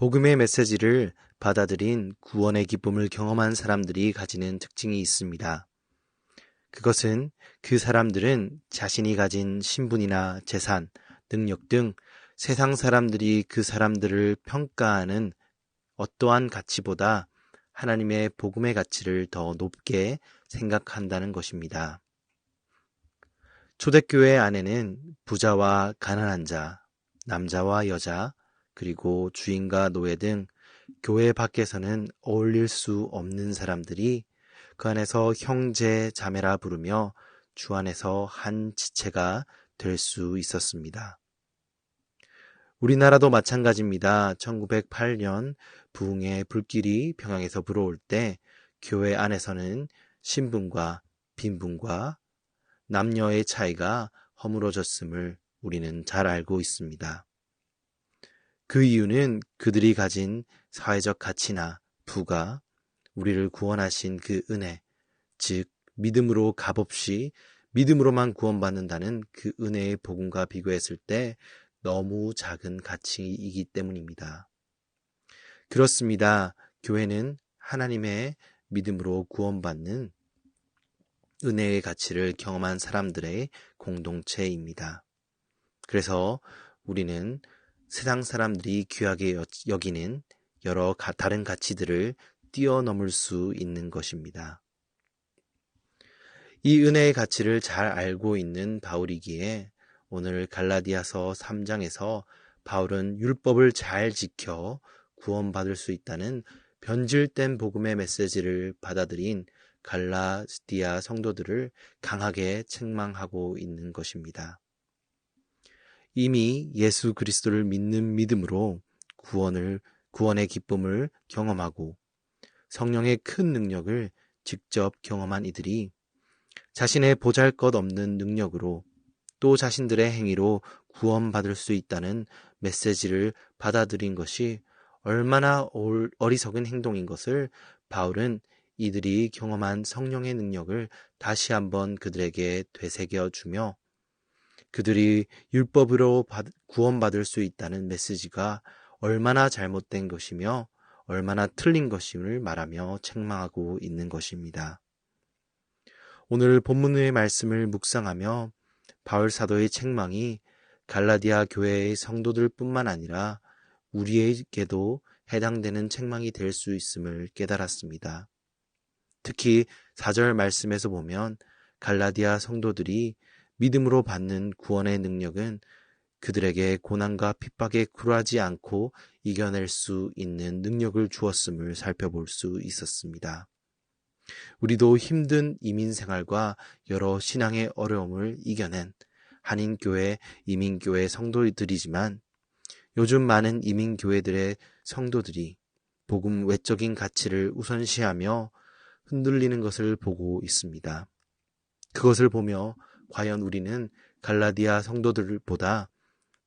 복음의 메시지를 받아들인 구원의 기쁨을 경험한 사람들이 가지는 특징이 있습니다. 그것은 그 사람들은 자신이 가진 신분이나 재산, 능력 등 세상 사람들이 그 사람들을 평가하는 어떠한 가치보다 하나님의 복음의 가치를 더 높게 생각한다는 것입니다. 초대교회 안에는 부자와 가난한 자, 남자와 여자, 그리고 주인과 노예 등 교회 밖에서는 어울릴 수 없는 사람들이 그 안에서 형제, 자매라 부르며 주 안에서 한 지체가 될 수 있었습니다. 우리나라도 마찬가지입니다. 1908년 부흥의 불길이 평양에서 불어올 때 교회 안에서는 신분과 빈분과 남녀의 차이가 허물어졌음을 우리는 잘 알고 있습니다. 그 이유는 그들이 가진 사회적 가치나 부가 우리를 구원하신 그 은혜, 즉 믿음으로 값없이 믿음으로만 구원받는다는 그 은혜의 복음과 비교했을 때 너무 작은 가치이기 때문입니다. 그렇습니다. 교회는 하나님의 믿음으로 구원받는 은혜의 가치를 경험한 사람들의 공동체입니다. 그래서 우리는 세상 사람들이 귀하게 여기는 여러 다른 가치들을 뛰어넘을 수 있는 것입니다. 이 은혜의 가치를 잘 알고 있는 바울이기에 오늘 갈라디아서 3장에서 바울은 율법을 잘 지켜 구원받을 수 있다는 변질된 복음의 메시지를 받아들인 갈라디아 성도들을 강하게 책망하고 있는 것입니다. 이미 예수 그리스도를 믿는 믿음으로 구원을 구원의 기쁨을 경험하고 성령의 큰 능력을 직접 경험한 이들이 자신의 보잘 것 없는 능력으로 또 자신들의 행위로 구원받을 수 있다는 메시지를 받아들인 것이 얼마나 어리석은 행동인 것을 바울은 이들이 경험한 성령의 능력을 다시 한번 그들에게 되새겨 주며 그들이 율법으로 구원받을 수 있다는 메시지가 얼마나 잘못된 것이며 얼마나 틀린 것임을 말하며 책망하고 있는 것입니다. 오늘 본문의 말씀을 묵상하며 바울 사도의 책망이 갈라디아 교회의 성도들뿐만 아니라 우리에게도 해당되는 책망이 될 수 있음을 깨달았습니다. 특히 4절 말씀에서 보면 갈라디아 성도들이 믿음으로 받는 구원의 능력은 그들에게 고난과 핍박에 굴하지 않고 이겨낼 수 있는 능력을 주었음을 살펴볼 수 있었습니다. 우리도 힘든 이민 생활과 여러 신앙의 어려움을 이겨낸 한인교회, 이민교회 성도들이지만 요즘 많은 이민교회들의 성도들이 복음 외적인 가치를 우선시하며 흔들리는 것을 보고 있습니다. 그것을 보며 과연 우리는 갈라디아 성도들보다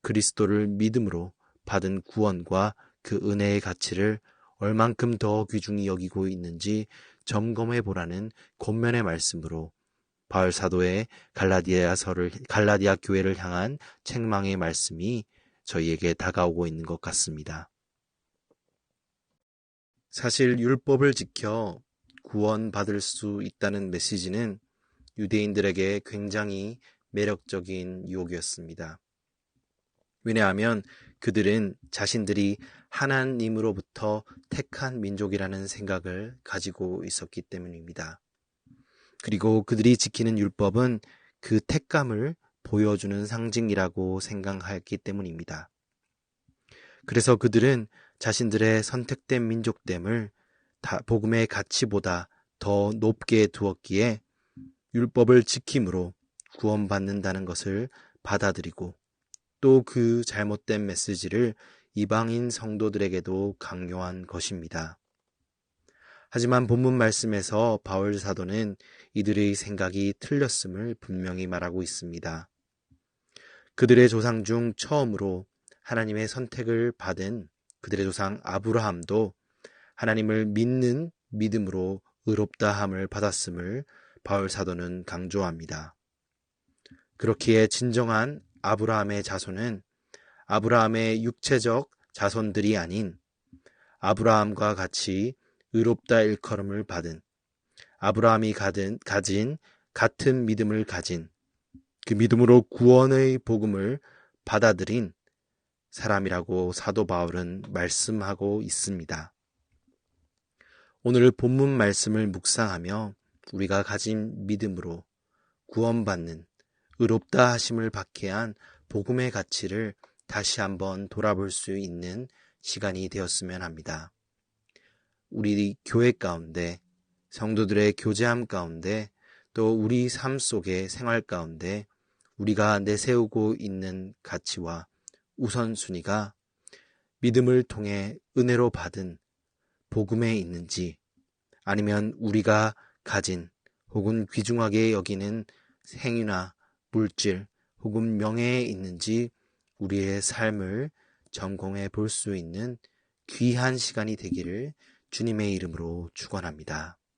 그리스도를 믿음으로 받은 구원과 그 은혜의 가치를 얼만큼 더 귀중히 여기고 있는지 점검해 보라는 권면의 말씀으로 바울 사도의 갈라디아서를 갈라디아 교회를 향한 책망의 말씀이 저희에게 다가오고 있는 것 같습니다. 사실 율법을 지켜 구원받을 수 있다는 메시지는 유대인들에게 굉장히 매력적인 유혹이었습니다. 왜냐하면 그들은 자신들이 하나님으로부터 택한 민족이라는 생각을 가지고 있었기 때문입니다. 그리고 그들이 지키는 율법은 그 택감을 보여주는 상징이라고 생각했기 때문입니다. 그래서 그들은 자신들의 선택된 민족됨을 복음의 가치보다 더 높게 두었기에 율법을 지킴으로 구원받는다는 것을 받아들이고 또 그 잘못된 메시지를 이방인 성도들에게도 강요한 것입니다. 하지만 본문 말씀에서 바울 사도는 이들의 생각이 틀렸음을 분명히 말하고 있습니다. 그들의 조상 중 처음으로 하나님의 선택을 받은 그들의 조상 아브라함도 하나님을 믿는 믿음으로 의롭다함을 받았음을 바울 사도는 강조합니다. 그렇기에 진정한 아브라함의 자손은 아브라함의 육체적 자손들이 아닌 아브라함과 같이 의롭다 일컬음을 받은 아브라함이 가진, 가진 같은 믿음을 가진 그 믿음으로 구원의 복음을 받아들인 사람이라고 사도 바울은 말씀하고 있습니다. 오늘 본문 말씀을 묵상하며 우리가 가진 믿음으로 구원받는 의롭다 하심을 받게 한 복음의 가치를 다시 한번 돌아볼 수 있는 시간이 되었으면 합니다. 우리 교회 가운데 성도들의 교제함 가운데 또 우리 삶 속의 생활 가운데 우리가 내세우고 있는 가치와 우선순위가 믿음을 통해 은혜로 받은 복음에 있는지 아니면 우리가 가진 혹은 귀중하게 여기는 생이나 물질 혹은 명예에 있는지 우리의 삶을 점검해 볼 수 있는 귀한 시간이 되기를 주님의 이름으로 축원합니다.